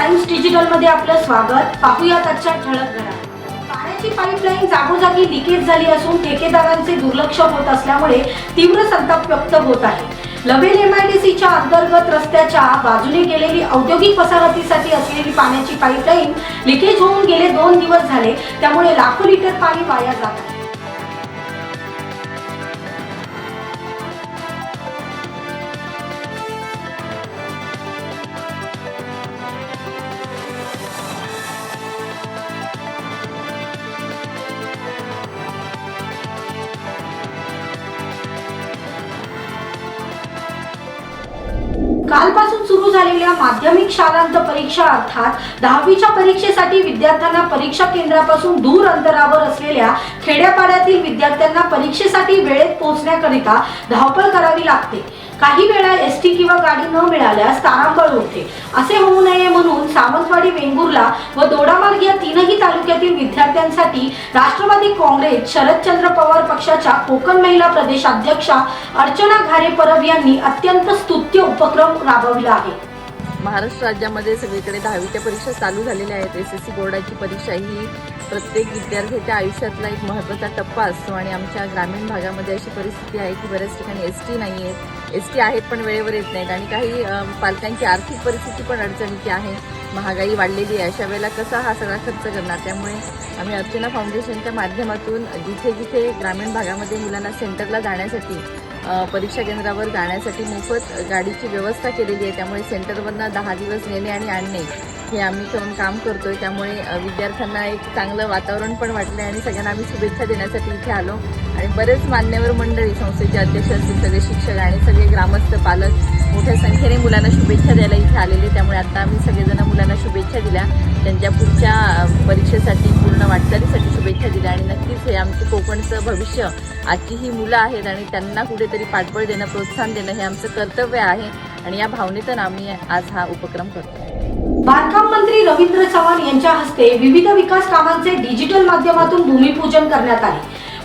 Times डिजिटलमध्ये आपलं स्वागत. पाहूयात आजच्या ठळक घडामोडी. पाण्याची पाईपलाईन जागोजागी लिकेज झाली असून ठेकेदारांचे दुर्लक्ष होत असल्यामुळे तीव्र संताप व्यक्त होत आहे. लवेल एमआयडीसीच्या अंतर्गत रस्त्याच्या बाजूने गेलेली औद्योगिक वसाहतीसाठी असलेली पाण्याची पाईपलाईन लिकेज होऊन गेले दोन दिवस झाले. त्यामुळे लाखो लिटर पाणी वाया जात आहे. कालपासून सुरू झालेल्या माध्यमिक शालांत परीक्षा अर्थात दहावीच्या परीक्षेसाठी विद्यार्थ्यांना परीक्षा केंद्रापासून दूर अंतरावर असलेल्या खेड्यापाड्यातील विद्यार्थ्यांना परीक्षेसाठी वेळेत पोहोचण्याकरिता धावपळ करावी लागते. काही वेळा एस टी किंवा गाडी न मिळाल्यास तारांबळ होते असे होऊ नये म्हणून सावंतवाडी वेंगुर्ला व दोडामार्ग या तीनही तालुक्यातील विद्यार्थ्यांसाठी राष्ट्रवादी काँग्रेस शरदचंद्र पवार पक्षाच्या कोकण महिला प्रदेशाध्यक्षा अर्चना घारे परब यांनी अत्यंत स्तुत्य उपक्रम राबविला आहे. महाराष्ट्र राज्यामध्ये सगळीकडे दहावीच्या परीक्षा चालू झालेल्या आहेत. एस एस सी बोर्डाची परीक्षा ही प्रत्येक विद्यार्थ्याच्या आयुष्यातला एक महत्त्वाचा टप्पा असतो आणि आमच्या ग्रामीण भागामध्ये अशी परिस्थिती आहे की बऱ्याच ठिकाणी एस टी नाही आहेत एस टी आहेत पण वेळेवर येत नाहीत. आणि काही पालकांची आर्थिक परिस्थिती पण अडचणीची आहे. महागाई वाढलेली आहे. अशा वेळेला कसा हा सगळा खर्च करणार? त्यामुळे आम्ही अर्चना फाउंडेशनच्या माध्यमातून जिथे जिथे ग्रामीण भागामध्ये मुलांना सेंटरला जाण्यासाठी परीक्षा केंद्रावर जाण्यासाठी मोफत गाडीची व्यवस्था केलेली आहे. त्यामुळे सेंटरवरनं दहा दिवस नेणे आणि आणणे हे आम्ही करून काम करतोय. त्यामुळे विद्यार्थ्यांना एक चांगलं वातावरण पण वाटलं आणि सगळ्यांना आम्ही शुभेच्छा देण्यासाठी इथे आलो. आणि बरेच मान्यवर मंडळी संस्थेचे अध्यक्ष असतील सगळे शिक्षक आणि सगळे ग्रामस्थ पालक मोठ्या संख्येने मुलांना शुभेच्छा द्यायला इथे आलेले त्यामुळे आता आम्ही सगळेजण मुलांना शुभेच्छा दिल्या. त्यांच्या पुढच्या परीक्षेसाठी पूर्ण वाटचालीसाठी शुभेच्छा दिल्या. आणि नक्कीच हे आमचं कोकणचं भविष्य आजची ही मुलं आहेत आणि त्यांना कुठेतरी पाठबळ देणं प्रोत्साहन देणं हे आमचं कर्तव्य आहे. आणि या भावनेतून आम्ही आज हा उपक्रम करतो बांधकाम मंत्री रवींद्र चव्हाण यांच्या हस्ते विविध विकास कामांचे डिजिटल माध्यमातून भूमिपूजन करण्यात आले.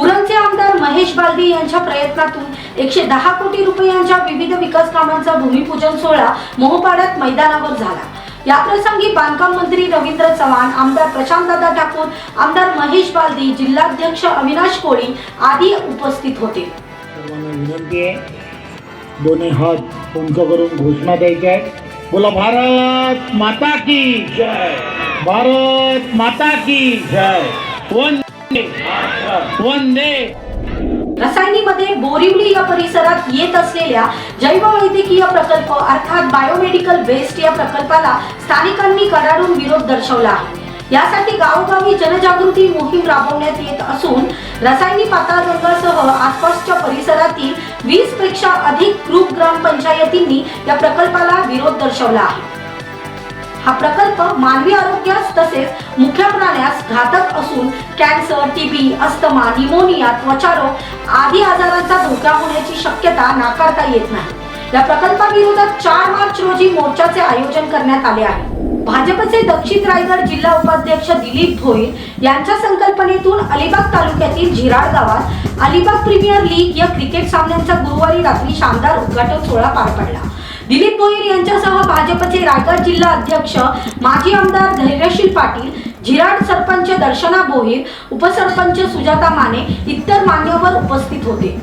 उरणचे आमदार महेश बालदी यांच्या प्रयत्नातून एकशे दहा कोटी रुपयांच्या विविध विकास कामांचा भूमिपूजन सोहळा मोहपाड्यात मैदानावर झाला. या प्रसंगी बांधकाम मंत्री रवींद्र चव्हाण आमदार प्रशांतदादा ठाकूर आमदार महेश बालदी जिल्हाध्यक्ष अविनाश कोळी आदी उपस्थित होते. विनंती आहे. दोन्ही हात उंच करून घोषणा द्यायच्या आहेत. बोला भारत माता की जय। भारत माता की जय। वंदे। वंदे। रसायनीमध्ये बोरिवली या परिसरात येत असलेल्या जैववैद्यकीय प्रकल्प अर्थात बायोमेडिकल वेस्ट या प्रकल्पाला स्थानिकांनी कडाडून विरोध दर्शवला आहे. यासाठी गावोगावी जनजागृती मोहीम राबवण्यात येत असून रसायनी पाताळगंगासह आसपासच्या परिसरातील वीसपेक्षा अधिक ग्रुप ग्रामपंचायतींनी या प्रकल्पाला विरोध दर्शवला आहे. हा प्रकल्प मानवी आरोग्यास तसेच मुख्य प्राण्यास घातक असून कॅन्सर टीबी अस्थमा निमोनिया त्वचारोग आदी आजारांचा धोका होण्याची शक्यता नाकारता येत नाही. या प्रकल्पाविरोधात चार मार्च रोजी मोर्चाचे आयोजन करण्यात आले आहे. भाजपचे दक्षिण रायगड जिल्हा उपाध्यक्ष दिलीप भोईर यांच्या संकल्पनेतून अलिबाग तालुक्यातील झिराड गावात अलिबाग प्रीमियर लीग या क्रिकेट सामन्यांचा गुरुवारी रात्री शानदार उद्घाटन सोहळा पार पडला. दिलीप भोईर यांच्यासह भाजपचे रायगड जिल्हा अध्यक्ष माजी आमदार धैर्यशील पाटील झिराड सरपंच दर्शना भोईर उपसरपंच सुजाता माने इतर मान्यवर उपस्थित होते.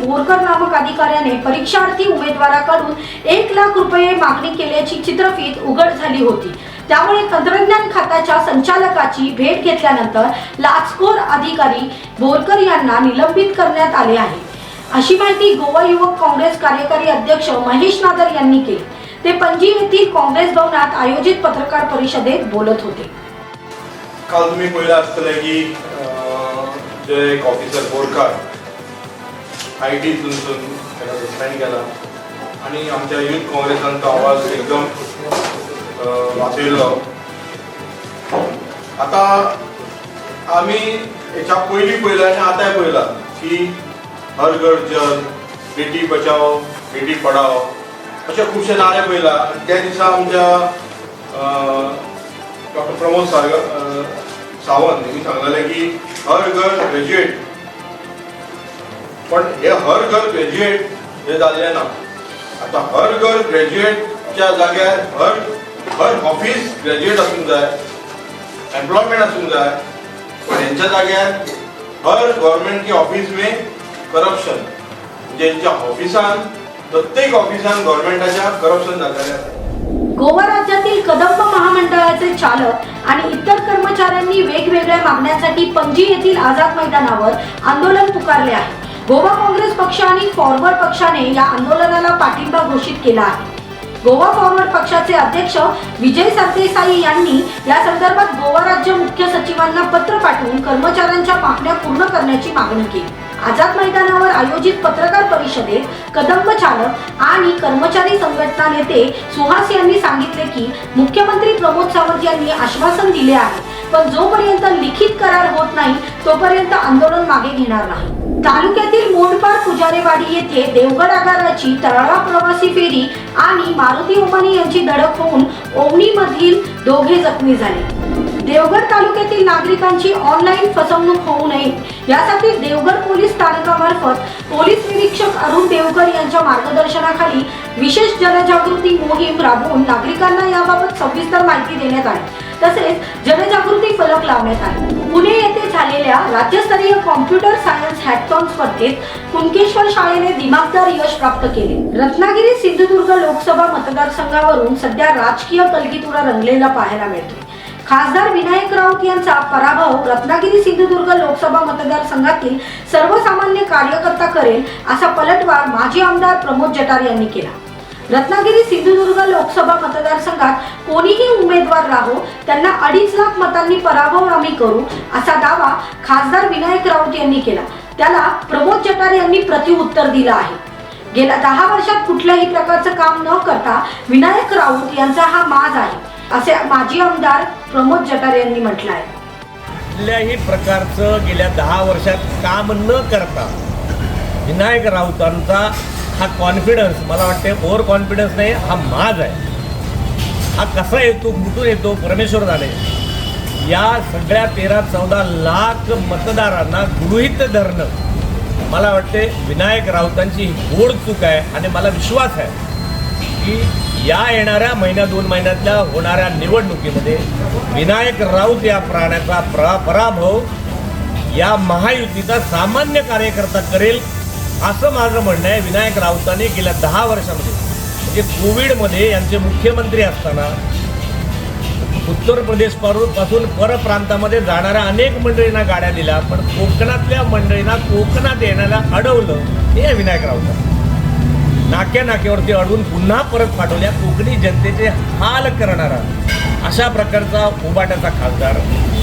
बोरकर नामक अधिकाऱ्याने परीक्षार्थी उमेदवाराकडून एक लाख रुपये मागणी केल्याची चित्रफीत उघड झाली होती. त्यामुळे तंत्रज्ञान खात्याच्या संचालकाची भेट घेतल्यानंतर लाचखोर अधिकारी बोरकर यांना निलंबित करण्यात आले आहे. अशी माहिती गोवा युवक काँग्रेस कार्यकारी अध्यक्ष महेश नादर यांनी केली. ते पणजी येथील काँग्रेस भवनात आयोजित पत्रकार परिषदेत बोलत होते. काल तुम्ही पळयला आसतलें की जे एक ऑफिसर बोरकर आय टी तुमसून ताका सस्पेंड केला. आनी आमच्या युथ काँग्रेसान तो आवाज एकदम वाचयलो आतां आमी हेच्या पयलीं पळयलां आनी आतांय पळयलां की हर घर जल बेटी बचाव बेटी पडाव अशे खुबशे नारे पळयला त्या दिसा आमच्या डॉक्टर प्रमोद सागर सावंत यांनी सांगलेले की हर घर ग्रेज्युएट पण हे हर घर ग्रॅज्युएट हे जाल्लें ना. आता हर घर ग्रॅज्युएटच्या जाग्यार हर हर ऑफिस ग्रॅज्युएट आसूंक जाय एम्प्लॉयमेंट आसूंक जाय पण हेंच्या जाग्यार हर गव्हर्मेंट की ऑफिस में करप्शन म्हणजे हेंच्या ऑफिसान प्रत्येक ऑफिसान गव्हर्मेंटाच्या करप्शन जातालें आसा गोवा राज्यातील कदंब महामंडळाचे चालक आणि इतर कर्मचाऱ्यांनी वेगवेगळ्या मागण्यांसाठी पणजी येथील आझाद मैदानावर आंदोलन पुकारले आहे. गोवा काँग्रेस पक्ष आणि फॉरवर्ड पक्षाने या आंदोलनाला पाठिंबा घोषित केला आहे. गोवा फॉरवर्ड पक्षाचे अध्यक्ष विजय सरदेसाई यांनी या संदर्भात गोवा राज्य मुख्य सचिवांना पत्र पाठवून कर्मचाऱ्यांच्या मागण्या पूर्ण करण्याची मागणी केली. आझाद मैदानावर आयोजित पत्रकार परिषदेत कदंब चालक आणि कर्मचारी संघटना नेते सुहास यांनी सांगितले की मुख्यमंत्री प्रमोद सावंत यांनी आश्वासन दिले आहे पण जोपर्यंत लिखित करार होत नाही तोपर्यंत आंदोलन मागे घेणार नाही. तालुक्यातील मोंडपाड पुजारेवाडी येथे देवगड आगाराची तळावा प्रवासी फेरी आणि मारुती ओमानी यांची धडक होऊन ओमनीमधील दोघे जखमी झाले. देवगड तालुक्यातील नागरिकांची ऑनलाईन फसवणूक होऊ नये. यासाठी देवगड पोलीस स्थानकामार्फत पोलीस निरीक्षक अरुण देवकर यांच्या मार्गदर्शनाखाली विशेष जनजागृती मोहीम राबवून नागरिकांना याबाबत सविस्तर माहिती देण्यात आली. तसेच जनजागृती फलक लावण्यात आले. पुणे येथे झालेल्या राज्यस्तरीय कॉम्प्युटर सायन्स हॅकथॉन स्पर्धेत कुणकेश्वर शाळेने दिमागदार यश प्राप्त केले. रत्नागिरी सिंधुदुर्ग लोकसभा मतदारसंघावरून सध्या राजकीय कलगीतुरा रंगलेला पाहायला मिळतो खासदार विनायक राऊत यांचा पराभव रत्नागिरी सिंधुदुर्ग लोकसभा मतदारसंघातील सर्वसामान्य कार्यकर्ता करेल असा पलटवार माजी आमदार प्रमोद जटार यांनी केला. रत्नागिरी सिंधुदुर्ग लोकसभा मतदारसंघात कोणीही उमेदवार राहो त्यांना अडीच लाख मतांनी पराभव आम्ही करू असा दावा खासदार विनायक राऊत यांनी केला. त्याला प्रमोद जटार यांनी प्रतिउत्तर दिलं आहे. गेल्या दहा वर्षात कुठल्याही प्रकारचं काम न करता विनायक राऊत यांचा हा माज आहे असे माजी आमदार प्रमोद जटार यांनी म्हटलं आहे कुठल्याही प्रकारचं गेल्या दहा वर्षात काम न करता विनायक राऊतांचा हा कॉन्फिडन्स मला वाटते ओव्हर कॉन्फिडन्स नाही हा माज आहे. हा कसा येतो कुठून येतो परमेश्वर झाले या सगळ्या तेरा चौदा लाख मतदारांना गृहीत धरणं. मला वाटते विनायक राऊतांची ही गोड चूक आहे आणि मला विश्वास आहे की या येणाऱ्या महिन्या दोन महिन्यातल्या होणाऱ्या निवडणुकीमध्ये विनायक राऊत या प्राण्याचा प्रा पराभव या महायुतीचा सामान्य कार्यकर्ता करेल असं माझं म्हणणं आहे विनायक राऊतांनी गेल्या दहा वर्षामध्ये म्हणजे कोविडमध्ये यांचे मुख्यमंत्री असताना उत्तर प्रदेशपासून परप्रांतामध्ये जाणाऱ्या अनेक मंडळींना गाड्या दिल्या पण कोकणातल्या मंडळींना कोकणात येण्याला अडवलं हे विनायक राऊत. नाक्या नाक्यावरती अडवून पुन्हा परत पाठवल्या कोकणी जनतेचे हाल करणारा. अशा प्रकारचा उबाट्याचा खासदार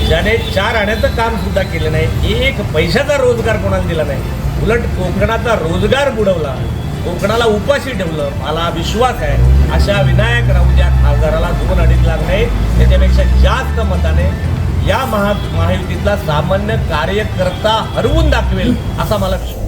ज्याने चार आण्याचं काम सुद्धा केलं नाही एक पैशाचा रोजगार कोणाला दिला नाही उलट कोकणाचा रोजगार बुडवला. कोकणाला उपाशी ठेवलं. मला विश्वास आहे. अशा विनायक राऊत या खासदाराला दोन अडीच लाख नाही त्याच्यापेक्षा जास्त मताने या महा महायुतीतला सामान्य कार्यकर्ता हरवून दाखवेल असा मला विश्वास.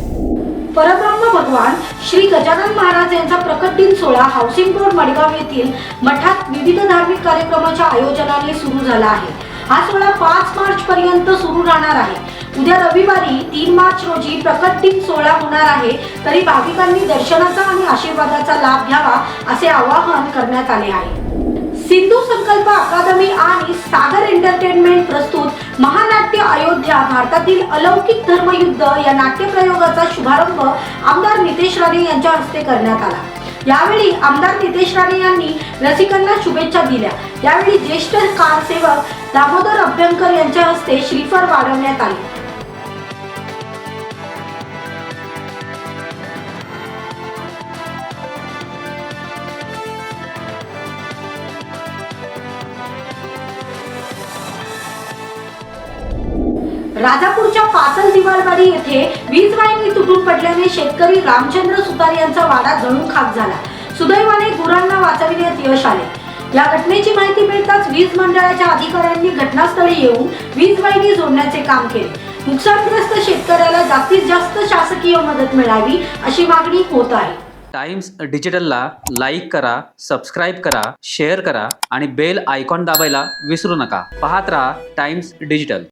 परब्रह्म भगवान श्री गजानन महाराज यांचा प्रकट दिन सोहळा हाऊसिंग बोर्ड मडगाव येथील मठात विविध धार्मिक कार्यक्रमाच्या आयोजनाने सुरू झाला आहे. हा सोहळा पाच मार्च पर्यंत सुरू राहणार आहे. उद्या रविवारी तीन मार्च रोजी प्रकट दिन सोहळा होणार आहे. तरी भाविकांनी दर्शनाचा आणि आशीर्वादाचा लाभ घ्यावा असे आवाहन करण्यात आले आहे. सिंधू संकल्प अकादमी आणि सागर एंटरटेनमेंट प्रस्तुत महानाट्य अयोध्या भारतातील अलौकिक धर्मयुद्ध या नाट्यप्रयोगाचा शुभारंभ आमदार नितेश राणे यांच्या हस्ते करण्यात आला. यावेळी आमदार नितेश राणे यांनी रसिकांना शुभेच्छा दिल्या. यावेळी ज्येष्ठ कारसेवक दामोदर अभ्यंकर यांच्या हस्ते श्रीफळ वाढवण्यात आले. राजापूरच्या पाचल दिवाळवाडी येथे वीज वाहिनी तुटून पडल्याने शेतकरी रामचंद्र सुतार यांचा वाडा जळून खाक झाला. सुदैवाने गुरांना वाचविण्यात यश आले. या घटनेची माहिती मिळताच वीज मंडळाच्या अधिकाऱ्यांनी घटनास्थळी येऊन वीज वाहिनी जोडण्याचे काम केले. नुकसानग्रस्त शेतकऱ्याला जास्तीत जास्त शासकीय मदत मिळावी अशी मागणी होत आहे. टाइम्स डिजिटलला लाईक करा सबस्क्राईब करा शेअर करा आणि बेल आयकॉन दाबायला विसरू नका. पाहत राहा टाइम्स डिजिटल.